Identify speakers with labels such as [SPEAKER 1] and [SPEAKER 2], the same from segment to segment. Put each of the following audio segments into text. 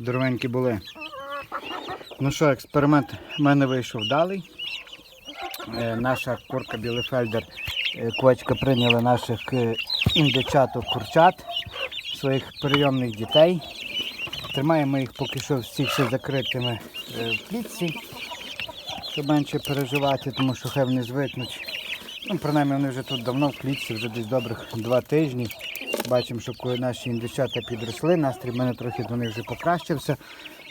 [SPEAKER 1] Здоровенькі були. Ну що, експеримент в мене вийшов вдалий. Е, наша курка Білефельдер, е, квачка прийняла наших е, індичаток курчат, своїх прийомних дітей. Тримаємо їх поки що всіх ще закритими в клітці, щоб менше переживати, тому що хай вони звикнуть. Ну, принаймні вони вже тут давно в клітці, вже десь добрих два тижні. Бачимо, що коли наші індичата підросли, настрій в мене трохи до них вже покращився.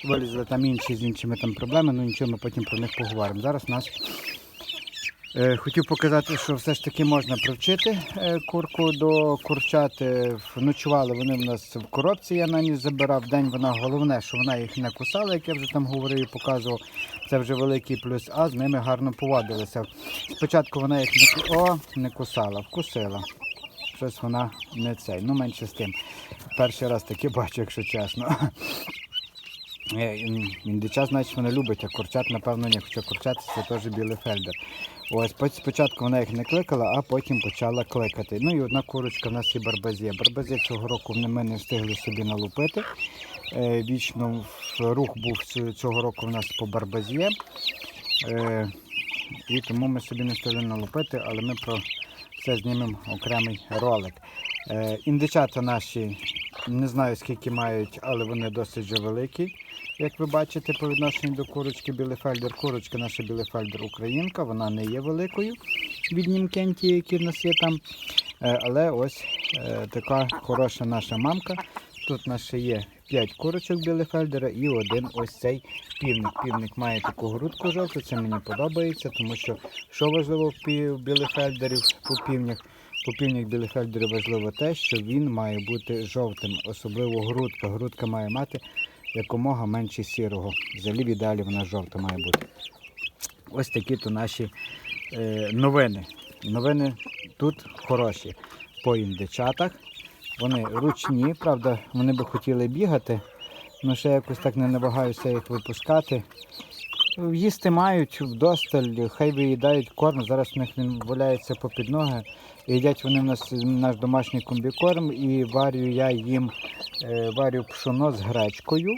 [SPEAKER 1] Вилізли там інші з іншими там проблеми, ну нічого, ми потім про них поговоримо. Зараз у нас е, хотів показати, що все ж таки можна привчити е, курку до курчат. Е, Ночували вони в нас в коробці, я на ніч забирав. День вона головне, що вона їх не кусала, як я вже там говорив і показував. Це вже великий плюс, а з ними гарно поводилися. Спочатку вона їх не, О, не кусала, вкусила. Щось вона не цей. Ну, менше з тим. Перший раз таке бачу, якщо чесно. Е, Індича, значить, вона любить, а курчат, напевно, ні. Хоча курчат це теж білий фельдер. Ось спочатку вона їх не кликала, а потім почала кликати. Ну і одна курочка в нас і барбазє. Барбазє цього року ми не встигли собі налупити. Е, Вічно рух був цього року в нас по барбазє. Е, І тому ми собі не встигли налупити, але ми про це знімемо окремий ролик. Е, Індичата наші не знаю скільки мають, але вони досить великі. Як ви бачите, по відношенню до курочки Білефельдер. Курочка наша Білефельдер Українка, вона не є великою від німкенті, які в нас є там. Е, Але ось е, така хороша наша мамка. Тут ще є 5 курочок Білефельдера і один ось цей півник. Півник має таку грудку жовту, це мені подобається, тому що що важливо в Білефельдерів по півнях. По півнях Білефельдері важливо те, що він має бути жовтим, особливо грудка. Грудка має мати якомога менше сірого. Взагалі в ідеалі вона жовта має бути. Ось такі то наші е, новини. Новини тут хороші по індичатах. Вони ручні, правда, вони би хотіли бігати, але ще якось так не намагаюся їх випускати. Їсти мають вдосталь, хай виїдають корм. Зараз в них він валяється попід ноги. Їдять вони в нас наш домашній комбікорм і варю я їм е, варю пшоно з гречкою.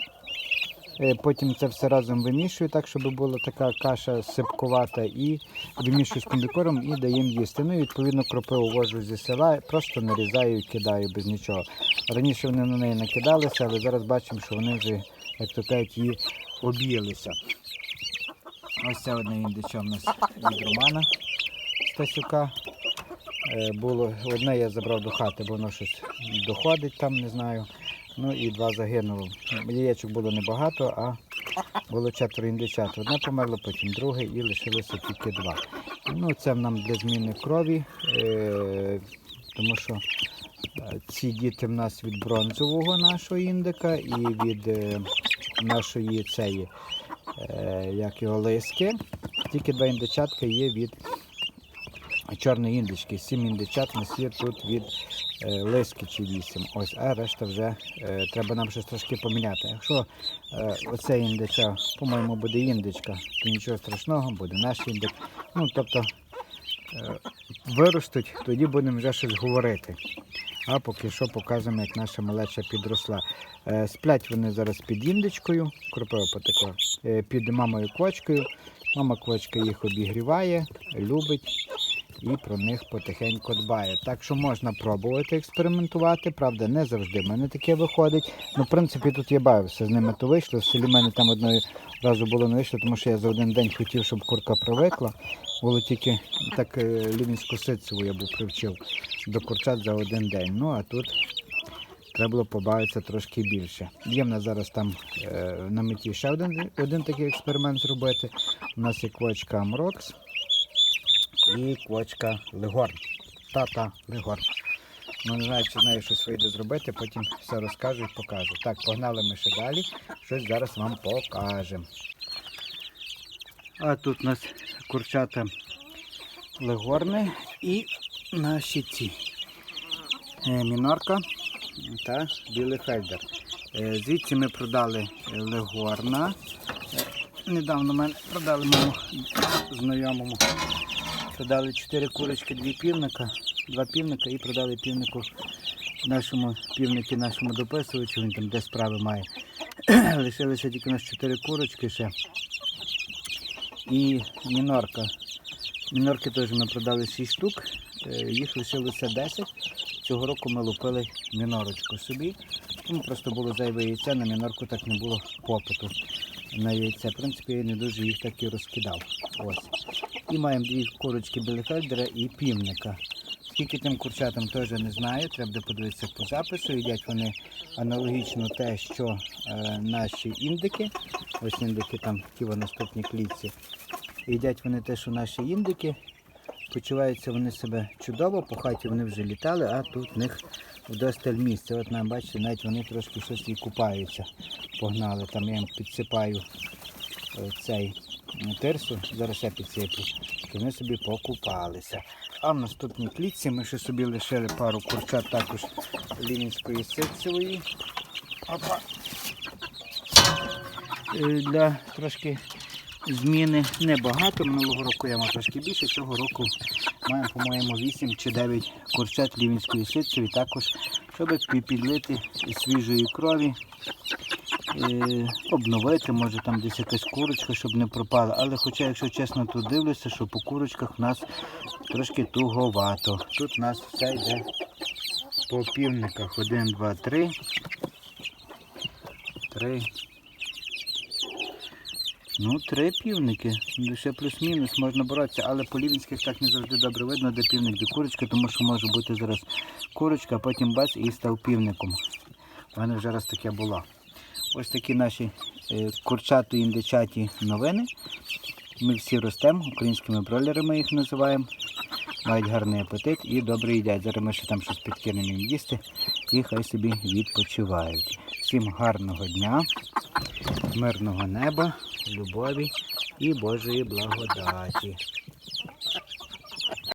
[SPEAKER 1] Е, Потім це все разом вимішую, так, щоб була така каша сипкувата, і вимішую з комбікором і даємо їсти. Ну і відповідно кропиву вожу зі села, просто нарізаю і кидаю без нічого. Раніше вони на неї накидалися, але зараз бачимо, що вони вже, як то кажуть, її об'їлися. Ось це одне індича в нас від Романа Стасюка. Е, Було одне я забрав до хати, бо воно щось доходить там, не знаю. Ну і два загинуло. Яєчок було небагато, а було четверо індичат. Одне померло, потім друге і лишилося тільки два. Ну, це нам для зміни крові, е, тому що е, ці діти в нас від бронзового нашого індика і від е, нашої цієї, е, як його лиски. Тільки два індичатка є від чорної індички. Сім індичат у нас є тут від е, лиски чи вісім. Ось, а решта вже е, треба нам щось трошки поміняти. Якщо е, оце індича, по-моєму, буде індичка, то нічого страшного, буде наш індик. Ну, тобто виростуть, тоді будемо вже щось говорити. А поки що показуємо, як наша малеча підросла. Сплять вони зараз під індичкою, кропива потекла, під мамою квочкою. Мама квочка їх обігріває, любить і про них потихеньку дбає. Так що можна пробувати експериментувати, правда, не завжди в мене таке виходить. Ну, в принципі, тут я бавився з ними, то вийшло. В селі в мене там одного разу було не вийшло, тому що я за один день хотів, щоб курка привикла. Було тільки так е, Лівінську ситцеву я був привчив до курчат за один день. Ну а тут треба було побавитися трошки більше. Є в нас зараз там е, на меті ще один, один такий експеримент зробити. У нас є квочка Амрокс і квочка Легорн. Тата Легорн. Ну, не знаю, чи з щось вийде зробити, потім все розкажу і покажу. Так, погнали ми ще далі. Щось зараз вам покажемо. А тут у нас курчата легорни і наші ці е, мінорка та білий фельдер. Е, Звідси ми продали легорна. Е, Недавно мене продали моєму знайомому. Продали 4 курочки, 2 півника, 2 півника і продали півнику нашому півнику, нашому дописувачу, він там де справи має. Лишилися тільки у нас чотири курочки ще. І мінорка. Мінорки теж ми продали 6 штук, е, їх лишилося 10. Цього року ми лупили мінорочку собі. Тому просто було зайве яйце, на мінорку так не було попиту на яйце. В принципі, я не дуже їх так і розкидав. Ось. І маємо дві курочки білефельдера і півника. Скільки тим курчатам теж не знаю, треба подивитися по запису. Їдять вони аналогічно те, що е, наші індики. Ось індики там ті в наступній клітці. Їдять вони те, що наші індики. Почуваються вони себе чудово, по хаті вони вже літали, а тут в них вдосталь місця. От нам бачите, навіть вони трошки щось і купаються. Погнали. Там я їм підсипаю е, цей м, тирсу, зараз я підсиплю, і вони собі покупалися. А в наступній клітці ми ще собі лишили пару курчат також лінівської ситцевої. Опа. Е, Для трошки зміни небагато. Минулого року я мав трошки більше, цього року маємо, по-моєму, 8 чи 9 курчат лівінської ситцеві, також, щоб пі- підлити свіжої крові, обновити, може там десь якась курочка, щоб не пропала. Але хоча, якщо чесно, тут дивлюся, що по курочках у нас трошки туговато. Тут у нас все йде по півниках. Один, два, три. Три. Ну, три півники. Лише плюс-мінус можна боротися, але по лівінських так не завжди добре видно, де півник, де курочка, тому що може бути зараз курочка, а потім бац і став півником. У мене вже раз таке було. Ось такі наші е, курчаті індичаті новини. Ми всі ростемо, українськими бройлерами їх називаємо. Мають гарний апетит і добре їдять. Зараз ми ще там щось підкинемо їм їсти і хай собі відпочивають. Всім гарного дня, мирного неба, любові і Божої благодаті.